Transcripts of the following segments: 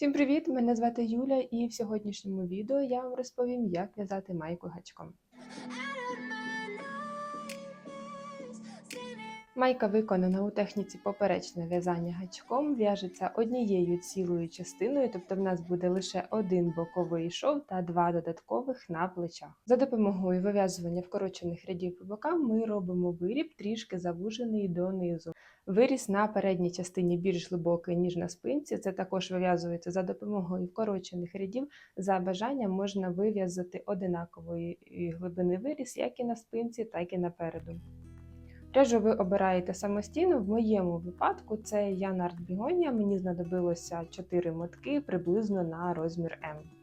Всім привіт! Мене звати Юля, і в сьогоднішньому відео я вам розповім, як в'язати майку гачком. Майка виконана у техніці поперечне в'язання гачком, в'яжеться однією цілою частиною, тобто в нас буде лише один боковий шов та два додаткових на плечах. За допомогою вив'язування вкорочених рядів по бокам ми робимо виріб трішки завужений донизу. Виріс на передній частині більш глибокий, ніж на спинці. Це також вив'язується за допомогою вкорочених рядів. За бажанням можна вив'язати одинакової глибини виріс як і на спинці, так і напереду. Пряжу ви обираєте самостійно. В моєму випадку це Янард Бігонія. Мені знадобилося 4 мотки приблизно на розмір М.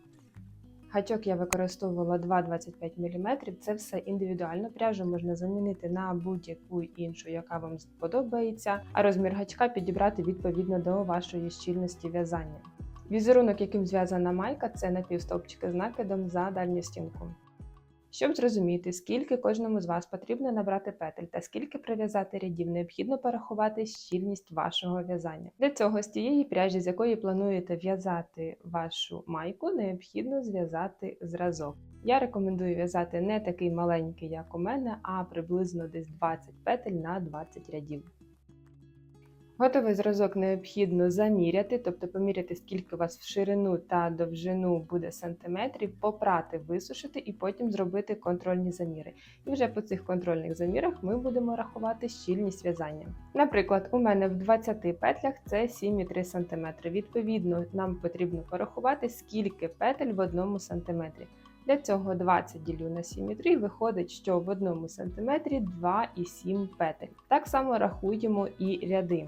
Гачок я використовувала 2,25 мм. Це все індивідуально. Пряжу можна замінити на будь-яку іншу, яка вам сподобається, а розмір гачка підібрати відповідно до вашої щільності в'язання. Візерунок, яким зв'язана майка, це напівстовпчики з накидом за дальню стінку. Щоб зрозуміти, скільки кожному з вас потрібно набрати петель та скільки прив'язати рядів, необхідно порахувати щільність вашого в'язання. Для цього з тієї пряжі, з якої плануєте в'язати вашу майку, необхідно зв'язати зразок. Я рекомендую в'язати не такий маленький, як у мене, а приблизно десь 20 петель на 20 рядів. Готовий зразок необхідно заміряти, тобто поміряти, скільки у вас в ширину та довжину буде сантиметрів, попрати, висушити і потім зробити контрольні заміри. І вже по цих контрольних замірах ми будемо рахувати щільність в'язання. Наприклад, у мене в 20 петлях це 7,3 см. Відповідно, нам потрібно порахувати, скільки петель в одному сантиметрі. Для цього 20 ділю на 7,3 виходить, що в одному сантиметрі 2,7 петель. Так само рахуємо і ряди.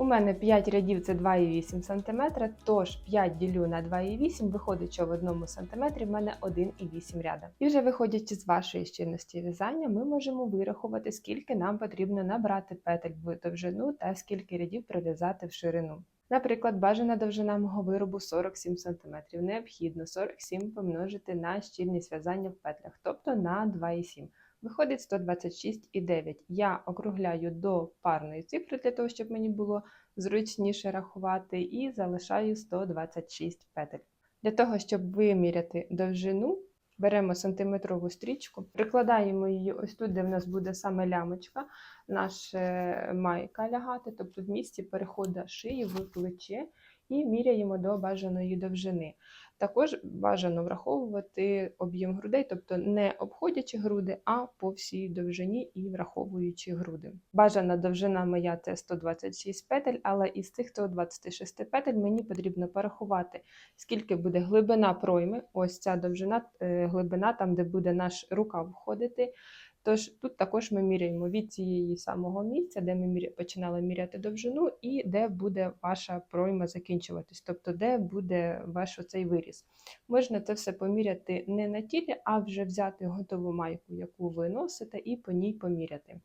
У мене 5 рядів це 2,8 см, тож 5 ділю на 2,8 виходить, що в одному сантиметрі в мене 1,8 ряда. І вже виходячи з вашої щільності в'язання, ми можемо вирахувати, скільки нам потрібно набрати петель в довжину та скільки рядів прив'язати в ширину. Наприклад, бажана довжина мого виробу 47 см. Необхідно 47 помножити на щільність в'язання в петлях, тобто на 2,7 Виходить 126,9. Я округляю до парної цифри для того, щоб мені було зручніше рахувати, і залишаю 126 петель. Для того, щоб виміряти довжину, беремо сантиметрову стрічку, прикладаємо її ось тут, де в нас буде саме лямочка, наша майка лягати, тобто в місці переходу шиї в плече, і міряємо до бажаної довжини. Також бажано враховувати об'єм грудей, тобто не обходячи груди, а по всій довжині і враховуючи груди. Бажана довжина моя це 126 петель, але із цих 126 петель мені потрібно порахувати, скільки буде глибина пройми, ось ця довжина, е, глибина, там, де буде наш рукав входити. Тож тут також ми міряємо від цієї самого місця, де ми починали міряти довжину, і де буде ваша пройма закінчуватись, тобто де буде ваш оцей виріс. Можна це все поміряти не на тілі, а вже взяти готову майку, яку ви носите, і по ній поміряти.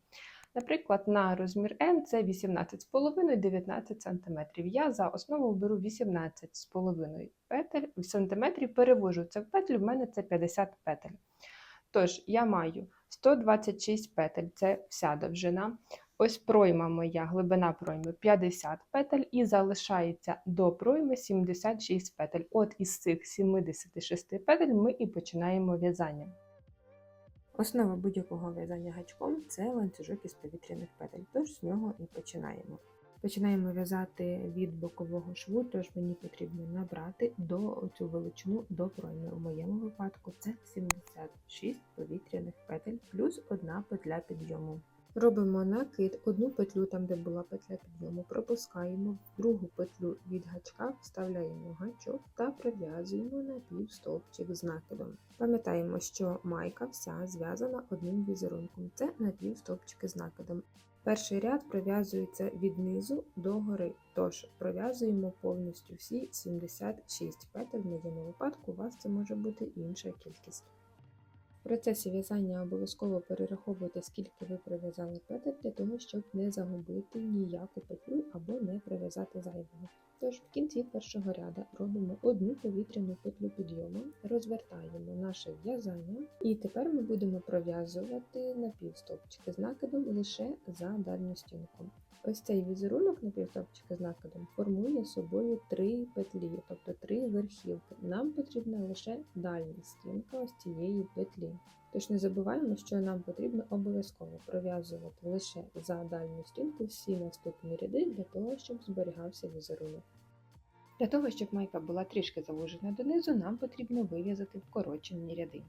Наприклад, на розмір М це 18,5-19 см. Я за основу беру 18,5 петель сантиметрі, перевожу це в петлю, в мене це 50 петель. Тож, я маю 126 петель це вся довжина. Ось пройма моя, глибина пройми 50 петель, і залишається до пройми 76 петель. От із цих 76 петель ми і починаємо в'язання. Основа будь-якого в'язання гачком це ланцюжок із повітряних петель, тож з нього і починаємо. Починаємо в'язати від бокового шву, тож мені потрібно набрати до цю величину до пройми. У моєму випадку це 76 повітряних петель плюс одна петля підйому. Робимо накид, одну петлю там, де була петля підйому, пропускаємо, другу петлю від гачка вставляємо гачок та прив'язуємо на півстовпчик з накидом. Пам'ятаємо, що майка вся зв'язана одним візерунком. Це напівстовпчики з накидом. Перший ряд пров'язується від низу до гори, тож пров'язуємо повністю всі 76 петель, в моєму випадку у вас це може бути інша кількість. В процесі в'язання обов'язково перераховуйте, скільки ви прив'язали петель, для того, щоб не загубити ніяку петлю або не прив'язати зайвого. Тож в кінці першого ряду робимо одну повітряну петлю підйому, розвертаємо наше в'язання, і тепер ми будемо пров'язувати напівстовпчики з накидом лише за дальню стінку. ось цей візерунок на півстопчика з накидом формує собою три петлі, тобто три верхівки. Нам потрібна лише дальня стінка ось цієї петлі. Тож не забуваємо, що нам потрібно обов'язково пров'язувати лише за дальню стінку всі наступні ряди для того, щоб зберігався візерунок. Для того, щоб майка була трішки завужена донизу, нам потрібно вив'язати вкорочені ряди.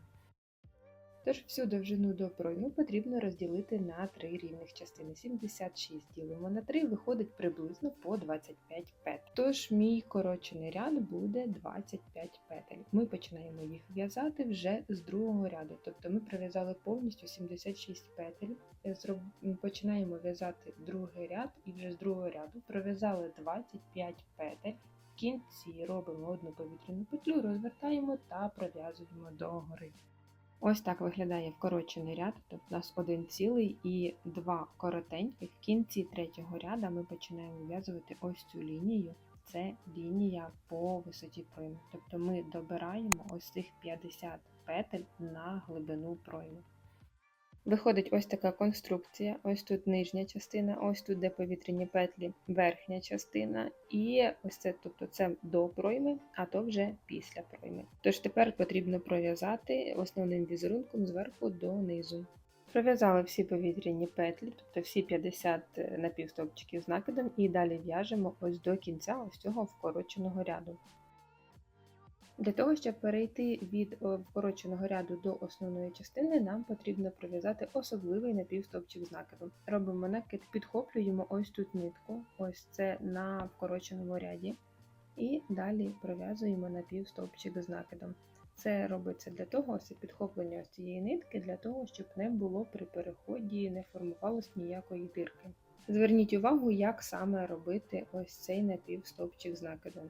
Тож всю довжину до пройми потрібно розділити на три рівних частини. 76 ділимо на 3, виходить приблизно по 25 петель. Тож мій корочений ряд буде 25 петель. Ми починаємо їх в'язати вже з другого ряду. Тобто ми пров'язали повністю 76 петель. Починаємо в'язати другий ряд і вже з другого ряду пров'язали 25 петель. В кінці робимо одну повітряну петлю, розвертаємо та пров'язуємо догори. Ось так виглядає вкорочений ряд, тобто у нас один цілий і два коротеньких. В кінці третього ряду ми починаємо в'язувати ось цю лінію. Це лінія по висоті пройми. Тобто ми добираємо ось цих 50 петель на глибину пройми. Виходить ось така конструкція. Ось тут нижня частина, ось тут де повітряні петлі, верхня частина, і ось це, тобто це до пройми, а то вже після пройми. Тож тепер потрібно пров'язати основним візерунком зверху до низу. Пров'язали всі повітряні петлі, тобто всі 50 напівстовпчиків з накидом, і далі в'яжемо ось до кінця ось цього вкороченого ряду. Для того, щоб перейти від е, вкороченого ряду до основної частини, нам потрібно пров'язати особливий напівстовпчик з накидом. Робимо накид, підхоплюємо ось тут нитку, ось це на вкороченому ряді, і далі пров'язуємо напівстовпчик з накидом. Це робиться для того, ось підхоплення ось цієї нитки, для того, щоб не було при переході, не формувалось ніякої дірки. Зверніть увагу, як саме робити ось цей напівстовпчик з накидом.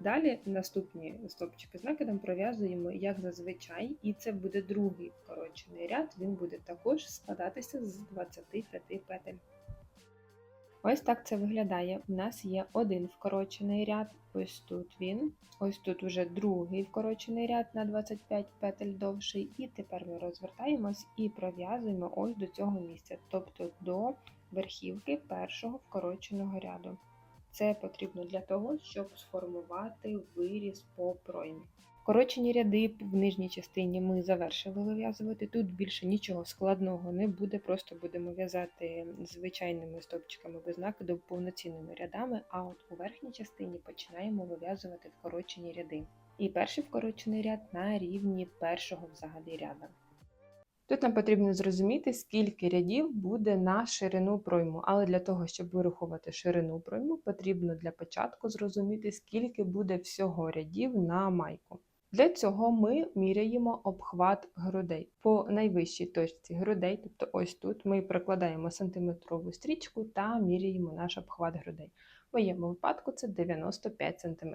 Далі наступні стовпчики з накидом пров'язуємо як зазвичай, і це буде другий вкорочений ряд, він буде також складатися з 25 петель. Ось так це виглядає. У нас є один вкорочений ряд, ось тут він, ось тут уже другий вкорочений ряд на 25 петель довший, і тепер ми розвертаємось і пров'язуємо ось до цього місця, тобто до верхівки першого вкороченого ряду. Це потрібно для того, щоб сформувати виріз по проймі. Корочені ряди в нижній частині ми завершили вив'язувати. Тут більше нічого складного не буде, просто будемо в'язати звичайними стовпчиками без накиду повноцінними рядами, а от у верхній частині починаємо вив'язувати вкорочені ряди. І перший вкорочений ряд на рівні першого взагалі ряду. Тут нам потрібно зрозуміти, скільки рядів буде на ширину пройму, але для того, щоб вирахувати ширину пройму, потрібно для початку зрозуміти, скільки буде всього рядів на майку. Для цього ми міряємо обхват грудей. По найвищій точці грудей, тобто ось тут, ми прикладаємо сантиметрову стрічку та міряємо наш обхват грудей. В моєму випадку це 95 см.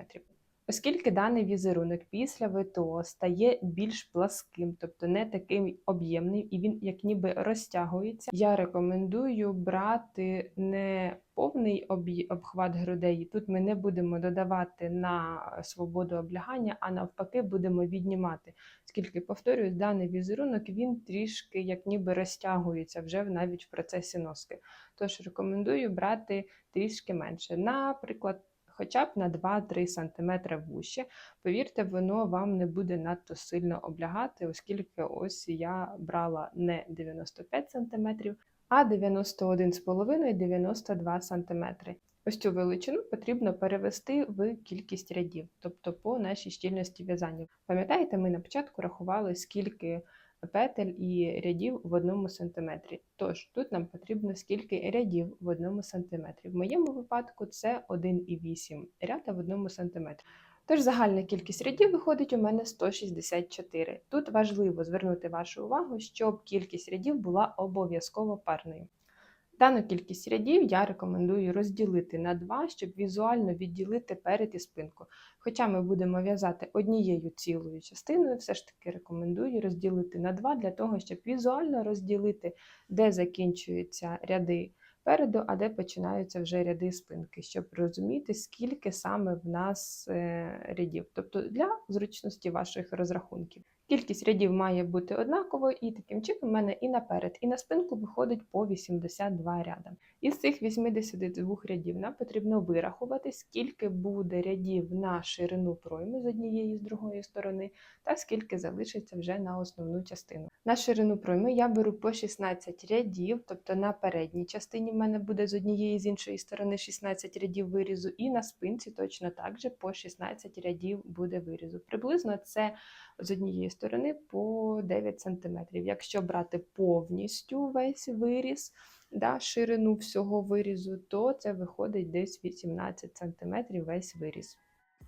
Оскільки даний візерунок після ВТО стає більш пласким, тобто не такий об'ємний, і він як ніби розтягується, я рекомендую брати не повний обхват грудей. Тут ми не будемо додавати на свободу облягання, а навпаки, будемо віднімати. Оскільки, повторюю, даний візерунок він трішки як ніби розтягується вже навіть в процесі носки. Тож рекомендую брати трішки менше. Наприклад, хоча б на 2-3 см вуще. Повірте, воно вам не буде надто сильно облягати, оскільки ось я брала не 95 см, а 91,5-92 см. Ось цю величину потрібно перевести в кількість рядів, тобто по нашій щільності в'язання. Пам'ятаєте, ми на початку рахували, скільки петель і рядів в одному сантиметрі. Тож тут нам потрібно скільки рядів в одному сантиметрі. В моєму випадку це 1,8 ряда в одному сантиметрі. Тож загальна кількість рядів виходить у мене 164. Тут важливо звернути вашу увагу, щоб кількість рядів була обов'язково парною. Дану кількість рядів я рекомендую розділити на два, щоб візуально відділити перед і спинку. Хоча ми будемо в'язати однією цілою частиною, все ж таки рекомендую розділити на два для того, щоб візуально розділити, де закінчуються ряди переду, а де починаються вже ряди спинки, щоб розуміти, скільки саме в нас е, рядів, тобто для зручності ваших розрахунків. Кількість рядів має бути однаковою, і таким чином в мене і наперед, і на спинку виходить по 82 ряда. Із цих 82 рядів нам потрібно вирахувати, скільки буде рядів на ширину пройми з однієї і з другої сторони, та скільки залишиться вже на основну частину. На ширину пройми я беру по 16 рядів, тобто на передній частині в мене буде з однієї і з іншої сторони 16 рядів вирізу, і на спинці точно так же по 16 рядів буде вирізу. Приблизно це з однієї сторони по 9 см. Якщо брати повністю весь виріз, да, ширину всього вирізу, то це виходить десь 18 см весь виріз.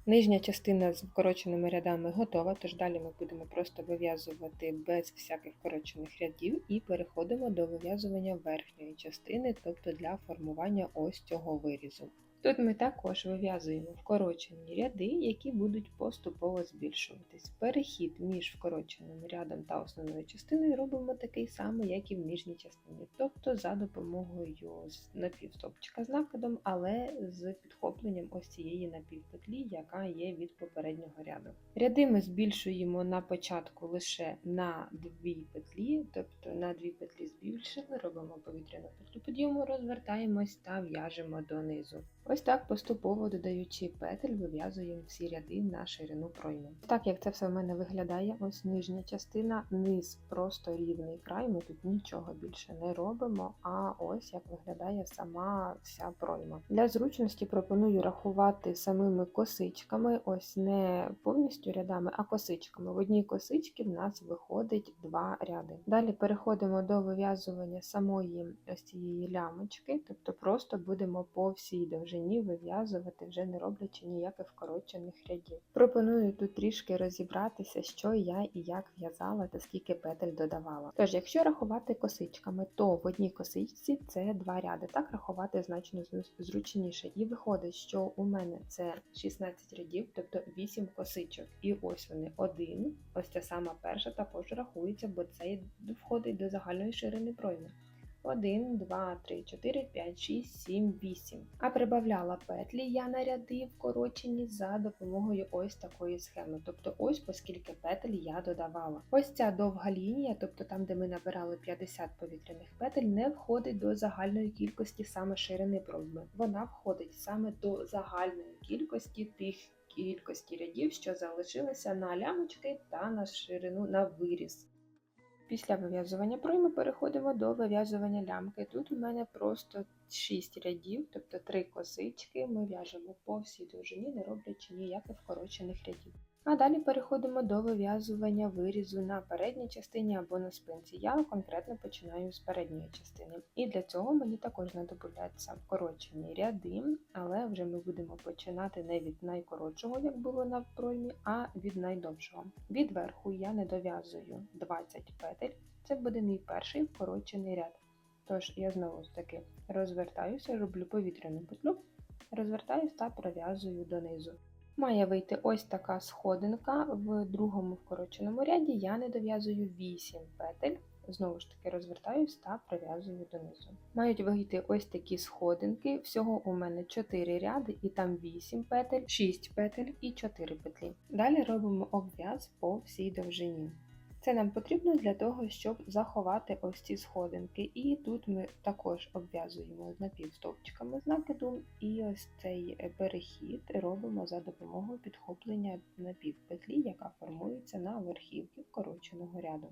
Нижня частина з вкороченими рядами готова, тож далі ми будемо просто вив'язувати без всяких вкорочених рядів і переходимо до вив'язування верхньої частини, тобто для формування ось цього вирізу. Тут ми також вив'язуємо вкорочені ряди, які будуть поступово збільшуватись. Перехід між вкороченим рядом та основною частиною робимо такий самий, як і в нижній частині, тобто за допомогою напівстопчика з накидом, але з підхопленням ось цієї напівпетлі, яка є від попереднього ряду. Ряди ми збільшуємо на початку лише на дві петлі, тобто на дві петлі збільшили, робимо повітряну петлю підйому, розвертаємось та в'яжемо донизу. Ось так поступово додаючи петель, вив'язуємо всі ряди на ширину пройми. Так як це все в мене виглядає, ось нижня частина, низ просто рівний край, ми тут нічого більше не робимо, а ось як виглядає сама вся пройма. Для зручності пропоную рахувати самими косичками, ось не повністю рядами, а косичками. В одній косичці в нас виходить два ряди. Далі переходимо до вив'язування самої ось цієї лямочки, тобто просто будемо по всій довжині вив'язувати, вже не роблячи ніяких вкорочених рядів. Пропоную тут трішки розібратися, що я і як в'язала та скільки петель додавала. Тож, якщо рахувати косичками, то в одній косичці це два ряди. Так рахувати значно зручніше. І виходить, що у мене це 16 рядів, тобто 8 косичок. І ось вони один. Ось ця сама перша також рахується, бо це входить до загальної ширини пройми. 1, 2, 3, 4, 5, 6, 7, 8. А прибавляла петлі я на ряди вкорочені за допомогою ось такої схеми. Тобто ось по петель я додавала. Ось ця довга лінія, тобто там, де ми набирали 50 повітряних петель, не входить до загальної кількості саме ширини пройми. Вона входить саме до загальної кількості тих. Кількості рядів, що залишилися на лямочки та на ширину на виріз. Після вив'язування пройми переходимо до вив'язування лямки. Тут у мене просто 6 рядів, тобто 3 косички. Ми в'яжемо по всій довжині, не роблячи ніяких вкорочених рядів. А далі переходимо до вив'язування вирізу на передній частині або на спинці. Я конкретно починаю з передньої частини. І для цього мені також знадобляться вкорочені ряди, але вже ми будемо починати не від найкоротшого, як було на проймі, а від найдовшого. Від верху я не дов'язую 20 петель, це буде мій перший вкорочений ряд. Тож я знову ж таки розвертаюся, роблю повітряну петлю, розвертаюся та пров'язую донизу. Має вийти ось така сходинка в другому вкороченому ряді, я не дов'язую 8 петель, знову ж таки розвертаюсь та прив'язую донизу. Мають вийти ось такі сходинки, всього у мене 4 ряди, і там 8 петель, 6 петель і 4 петлі. Далі робимо обв'яз по всій довжині. Це нам потрібно для того, щоб заховати ось ці сходинки. І тут ми також обв'язуємо напівстовпчиками з накиду, і ось цей перехід робимо за допомогою підхоплення напівпетлі, яка формується на верхівці вкороченого ряду.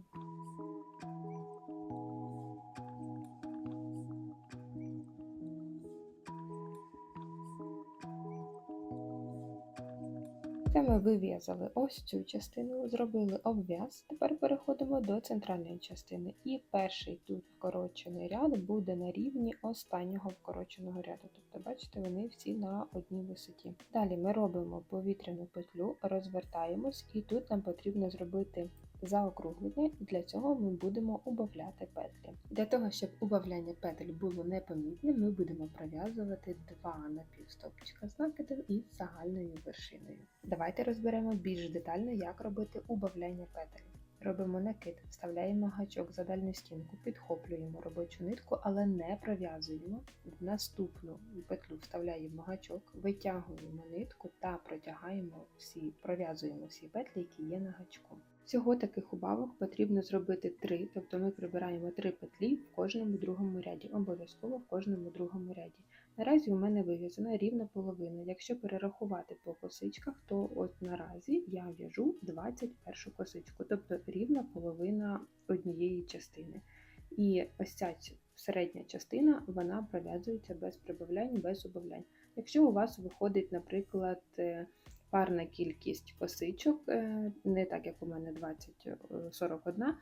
Це ми вив'язали ось цю частину, зробили обв'яз. Тепер переходимо до центральної частини. І перший тут вкорочений ряд буде на рівні останнього вкороченого ряду. Тобто, бачите, вони всі на одній висоті. Далі ми робимо повітряну петлю, розвертаємось, і тут нам потрібно зробити заокруглення, і для цього ми будемо убавляти петлі. Для того, щоб убавляння петель було непомітне, ми будемо пров'язувати два напівстопчика з накидом із загальною вершиною. Давайте розберемо більш детально, як робити убавляння петель. Робимо накид, вставляємо гачок за дальню стінку, підхоплюємо робочу нитку, але не пров'язуємо. В наступну петлю вставляємо гачок, витягуємо нитку та протягаємо всі, пров'язуємо всі петлі, які є на гачку. Всього таких убавок потрібно зробити три, тобто ми прибираємо три петлі в кожному другому ряді, обов'язково в кожному другому ряді. Наразі у мене вив'язана рівна половина. Якщо перерахувати по косичках, то от наразі я в'яжу 21 косичку, тобто рівна половина однієї частини. І ось ця середня частина вона пров'язується без прибавлянь, без убавлянь. Якщо у вас виходить, наприклад, е, парна кількість косичок, е, не так як у мене 20, 41,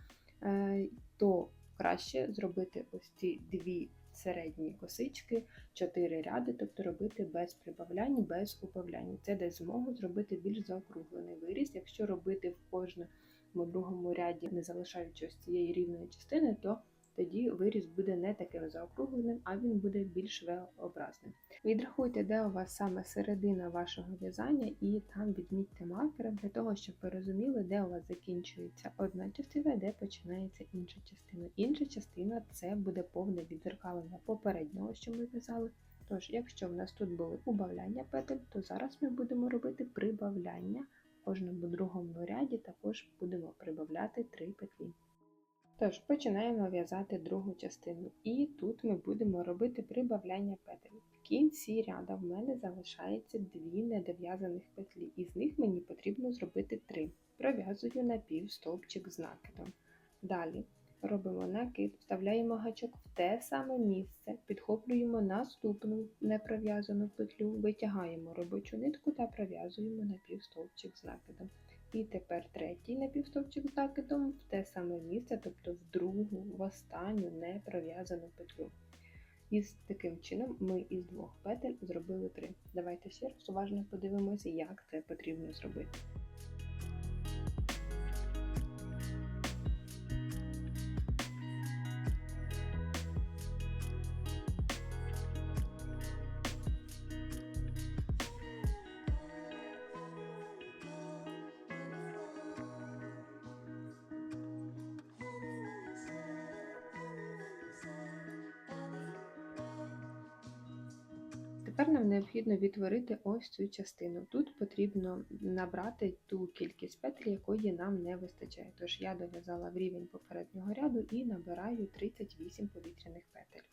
е, то краще зробити ось ці дві середні косички, 4 ряди, тобто робити без прибавлянь, без убавлянь. Це дасть змогу зробити більш заокруглений виріс. Якщо робити в кожному другому ряді, не залишаючи ось цієї рівної частини, то тоді виріс буде не таким заокругленим, а він буде більш V-образним. Відрахуйте, де у вас саме середина вашого в'язання, і там відмітьте маркером для того, щоб ви розуміли, де у вас закінчується одна частина, де починається інша частина. Інша частина це буде повне відзеркалення попереднього, що ми в'язали. Тож, якщо в нас тут були убавляння петель, то зараз ми будемо робити прибавляння. В кожному другому ряді також будемо прибавляти 3 петлі. Тож, починаємо в'язати другу частину, і тут ми будемо робити прибавляння петель. В кінці ряда в мене залишається дві недов'язаних петлі, із них мені потрібно зробити три. Пров'язую напів стовпчик з накидом. Далі робимо накид, вставляємо гачок в те саме місце, підхоплюємо наступну непров'язану петлю, витягаємо робочу нитку та пров'язуємо напівстовпчик з накидом. І тепер третій напівстовпчик з накидом в те саме місце, тобто в другу, в останню не пров'язану петлю. І з таким чином ми із двох петель зробили три. Давайте ще раз уважно подивимося, як це потрібно зробити. Необхідно відтворити ось цю частину. Тут потрібно набрати ту кількість петель, якої нам не вистачає. Тож я дов'язала в рівень попереднього ряду і набираю 38 повітряних петель,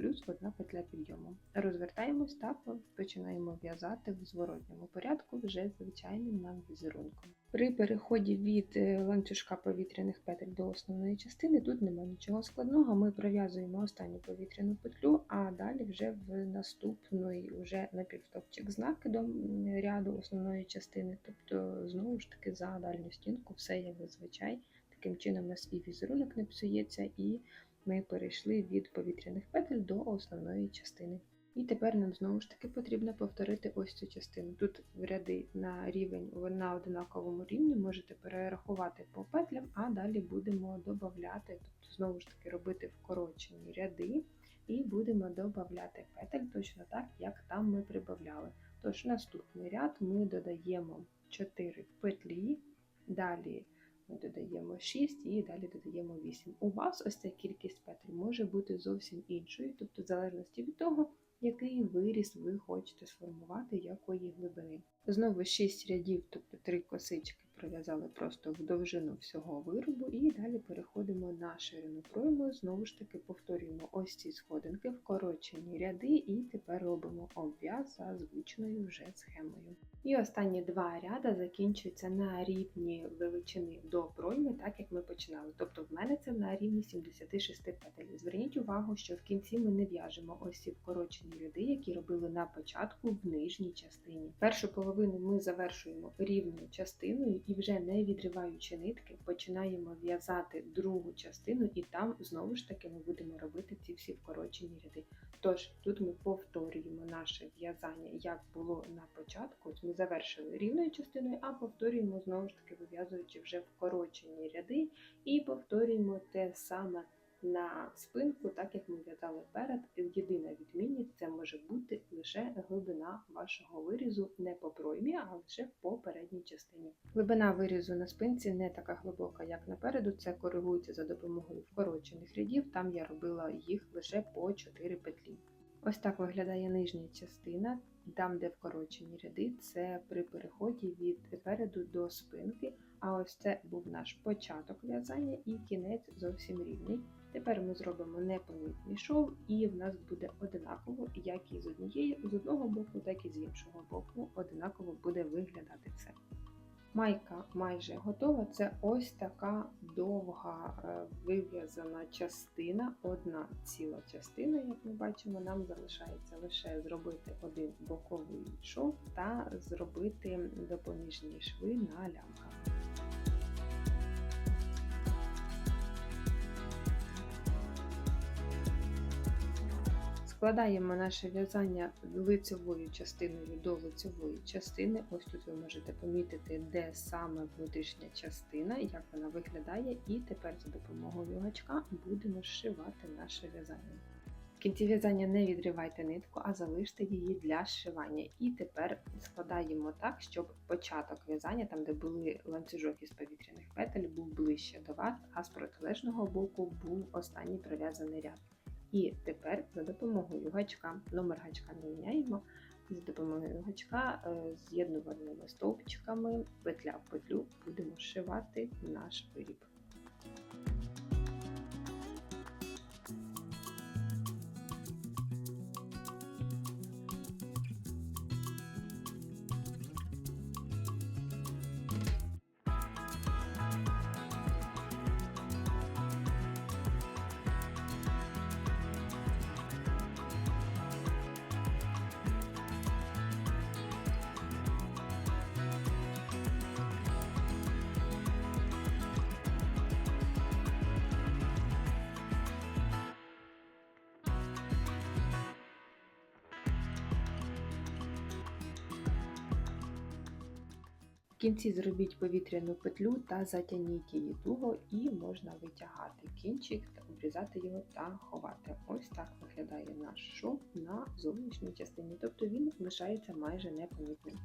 плюс одна петля підйому. Розвертаємось та починаємо в'язати в зворотньому порядку вже звичайним нам візерунком. При переході від е, ланцюжка повітряних петель до основної частини тут немає нічого складного. Ми пров'язуємо останню повітряну петлю, а далі вже в наступний вже напівстопчик з накидом ряду основної частини, тобто знову ж таки за дальню стінку все як зазвичай. Таким чином у нас і візерунок не псується, і ми перейшли від повітряних петель до основної частини. І тепер нам знову ж таки потрібно повторити ось цю частину. Тут ряди на рівень на одинаковому рівні можете перерахувати по петлям, а далі будемо додати, тобто знову ж таки робити вкорочені ряди, і будемо додати петель точно так, як там ми прибавляли. Тож, наступний ряд ми додаємо 4 петлі, далі додаємо 6 і далі додаємо 8. У вас ось ця кількість петель може бути зовсім іншою, тобто в залежності від того, який виріс ви хочете сформувати, якої глибини. Знову 6 рядів, тобто 3 косички пров'язали просто в довжину всього виробу, і далі переходимо на ширину пройму, знову ж таки повторюємо ось ці сходинки, вкорочені ряди, і тепер робимо обв'яз за звичною вже схемою. І останні два ряди закінчуються на рівні величини до пройми, так як ми починали. Тобто в мене це на рівні 76 петель. Зверніть увагу, що в кінці ми не в'яжемо ось ці вкорочені ряди, які робили на початку в нижній частині. Першу половину ми завершуємо рівною частиною і вже не відриваючи нитки, починаємо в'язати другу частину, і там знову ж таки ми будемо робити ці всі вкорочені ряди. Тож тут ми повторюємо наше в'язання, як було на початку. Ми завершили рівною частиною, а повторюємо знову ж таки вив'язуючи вже вкорочені ряди, і повторюємо те саме на спинку, так як ми в'язали перед. Єдина відмінність це може бути лише глибина вашого вирізу не по проймі, а лише по передній частині. Глибина вирізу на спинці не така глибока, як напереду. Це коригується за допомогою вкорочених рядів. Там я робила їх лише по 4 петлі. Ось так виглядає нижня частина, там, де вкорочені ряди, це при переході від переду до спинки. А ось це був наш початок в'язання і кінець зовсім рівний. Тепер ми зробимо непомітний шов, і в нас буде одинаково, як і з однієї, з одного боку, так і з іншого боку. Одинаково буде виглядати все. Майка майже готова. Це ось така довга е, вив'язана частина, одна ціла частина, як ми бачимо, нам залишається лише зробити один боковий шов та зробити допоміжні шви на лямках. Складаємо наше в'язання лицевою частиною до лицевої частини. Ось тут ви можете помітити, де саме внутрішня частина, як вона виглядає, і тепер за допомогою гачка будемо зшивати наше в'язання. В кінці в'язання не відривайте нитку, а залиште її для зшивання. І тепер складаємо так, щоб початок в'язання, там де були ланцюжок із повітряних петель, був ближче до вас, а з протилежного боку був останній пров'язаний ряд. І тепер за допомогою гачка, номер гачка не міняємо, за допомогою гачка з'єднуваними стовпчиками, петля в петлю будемо шивати наш виріб. В кінці зробіть повітряну петлю та затягніть її туго і можна витягати кінчик, та обрізати його та ховати. Ось так виглядає наш шов на зовнішній частині, тобто він лишається майже непомітним.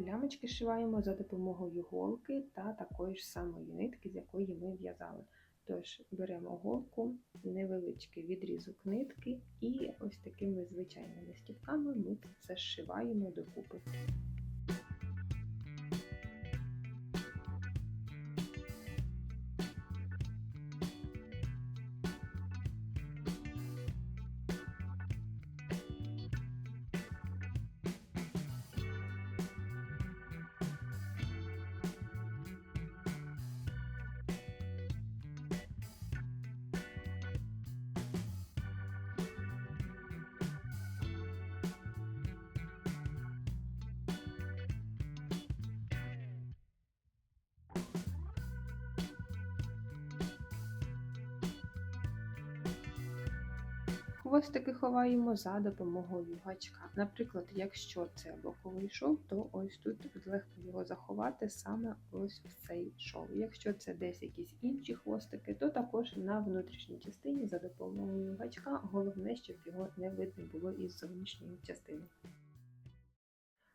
Лямочки шиваємо за допомогою голки та такої ж самої нитки, з якої ми в'язали. Тож беремо голку, невеличкий відрізок нитки, і ось такими звичайними стівками ми це зшиваємо докупи. Хвостики ховаємо за допомогою гачка. Наприклад, якщо це боковий шов, то ось тут легко його заховати саме ось в цей шов. Якщо це десь якісь інші хвостики, то також на внутрішній частині за допомогою гачка. Головне, щоб його не видно було із зовнішньої частини.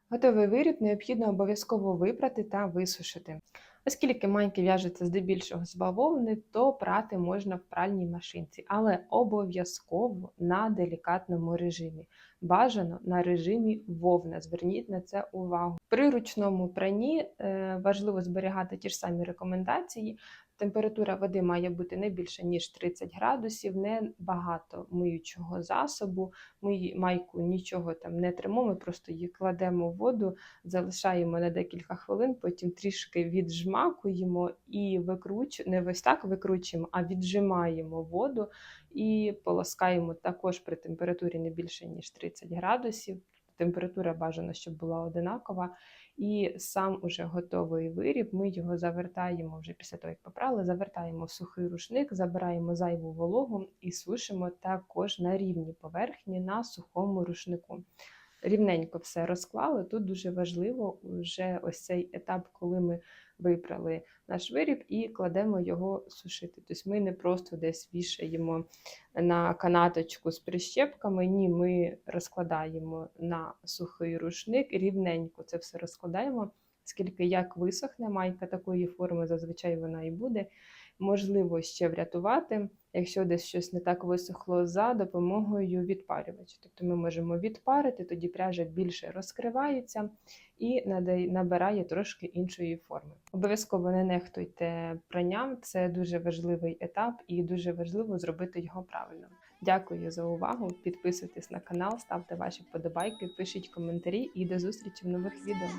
Готовий виріб необхідно обов'язково випрати та висушити. Оскільки майки в'яжуться здебільшого з бавовни, то прати можна в пральній машинці, але обов'язково на делікатному режимі. Бажано на режимі вовна. Зверніть на це увагу. При ручному пранні е, важливо зберігати ті ж самі рекомендації. Температура води має бути не більше ніж 30 градусів, не багато миючого засобу. Ми майку нічого там не тримо, ми просто її кладемо в воду, залишаємо на декілька хвилин, потім трішки віджмакуємо і викручуємо, не ось так викручуємо, а віджимаємо воду і полоскаємо також при температурі не більше ніж 30 градусів. Температура бажано, щоб була одинакова. І сам уже готовий виріб, ми його завертаємо вже після того, як попрали, завертаємо в сухий рушник, забираємо зайву вологу і сушимо також на рівні поверхні на сухому рушнику. Рівненько все розклали. Тут дуже важливо вже ось цей етап, коли ми випрали наш виріб і кладемо його сушити. Тобто ми не просто десь вішаємо на канаточку з прищепками. Ні, ми розкладаємо на сухий рушник рівненько це все розкладаємо, оскільки як висохне майка такої форми, зазвичай вона і буде. Можливо ще врятувати, якщо десь щось не так висохло за допомогою відпарювача. Тобто ми можемо відпарити, тоді пряжа більше розкривається і набирає трошки іншої форми. Обов'язково не нехтуйте пранням, це дуже важливий етап і дуже важливо зробити його правильно. Дякую за увагу. Підписуйтесь на канал, ставте ваші вподобайки, пишіть коментарі і до зустрічі в нових відео.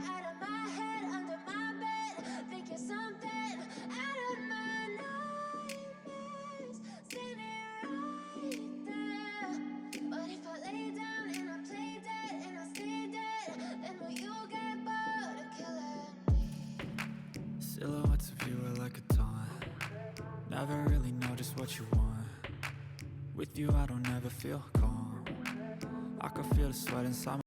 Feel calm. I can feel the sweat inside.